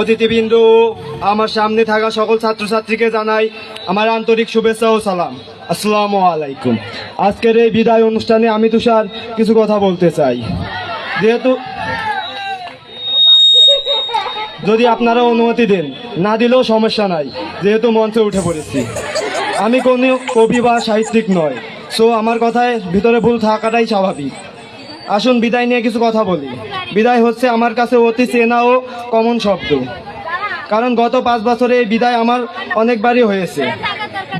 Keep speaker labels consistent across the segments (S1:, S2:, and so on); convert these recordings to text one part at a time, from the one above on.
S1: অতিথিবৃন্দ, আমার সামনে থাকা সকল ছাত্রছাত্রীকে জানাই আমার আন্তরিক শুভেচ্ছা ও সালাম। আসসালামু আলাইকুম। আজকের এই বিদায় অনুষ্ঠানে আমি তুষার কিছু কথা বলতে চাই। যেহেতু যদি আপনারা অনুমতি দেন, না দিলেও সমস্যা নাই, যেহেতু মঞ্চে উঠে পড়েছি। আমি কোনো কবি বা সাহিত্যিক নয় সো আমার কথায় ভিতরে ভুল থাকাটাই স্বাভাবিক। আসুন, বিদায় নিয়ে কিছু কথা বলি। বিদায় হচ্ছে আমার কাছে অতি চেনা ও কমন শব্দ। কারণ গত পাঁচ বছরে এই বিদায় আমার অনেকবারই হয়েছে।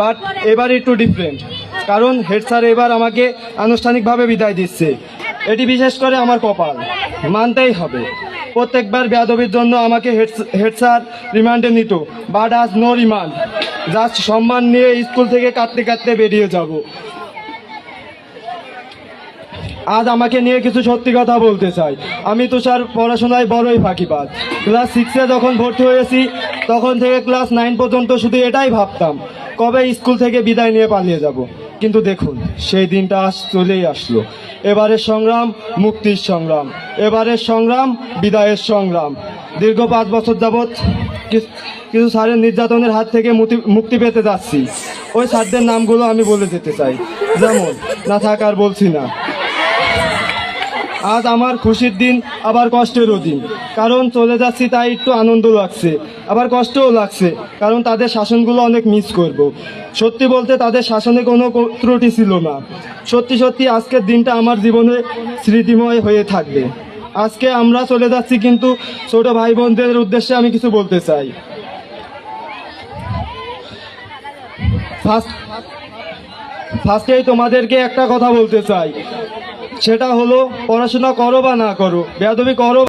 S1: বাট এবার একটু ডিফারেন্ট কারণ হেড স্যার এবার আমাকে আনুষ্ঠানিকভাবে বিদায় দিচ্ছে। এটি বিশেষ করে আমার কপাল। মানতেই হবে। প্রত্যেকবার বেয়াদবির জন্য আমাকে হেড স্যার রিমান্ডে নিত। বাট আজ নো রিমান্ড জাস্ট সম্মান নিয়ে স্কুল থেকে কাটতে কাটতে বেরিয়ে যাব। আজ আমাকে নিয়ে কিছু সত্যি কথা বলতে চাই। আমি তুষার পড়াশোনায় বড়ই ফাঁকিবাজ। ক্লাস সিক্সে যখন ভর্তি হয়েছি, তখন থেকে ক্লাস নাইন পর্যন্ত শুধু এটাই ভাবতাম, কবে স্কুল থেকে বিদায় নিয়ে পালিয়ে যাব। কিন্তু দেখুন, সেই দিনটা আজ চলেই আসলো। এবারের সংগ্রাম, মুক্তির সংগ্রাম। এবারের সংগ্রাম, বিদায়ের সংগ্রাম। দীর্ঘ পাঁচ বছর যাবৎ কিছু স্যারের নির্যাতনের হাত থেকে মুক্তি- মুক্তি পেতে যাচ্ছি। ওই স্যারদের নামগুলো আমি বলে যেতে চাই। যেমন, না থাকার বলছি না। আজ আমার খুশির দিন, আবার কষ্টেরও দিন। কারণ চলে যাচ্ছি তাই একটু আনন্দ লাগছে। আবার কষ্টও লাগছে, কারণ তাদের শাসনগুলো অনেক মিস করব। সত্যি বলতে তাদের শাসনে কোনো ত্রুটি ছিল না। সত্যি সত্যি আজকের দিনটা আমার জীবনে স্মৃতিময় হয়ে থাকবে। আজকে আমরা চলে যাচ্ছি কিন্তু ছোট ভাই বোনদের উদ্দেশ্যে আমি কিছু বলতে চাই। ফার্স্ট, ফার্স্টেই তোমাদেরকে একটা কথা বলতে চাই। সেটা হলো পড়াশোনা করো বা না করো বেয়াদবি করো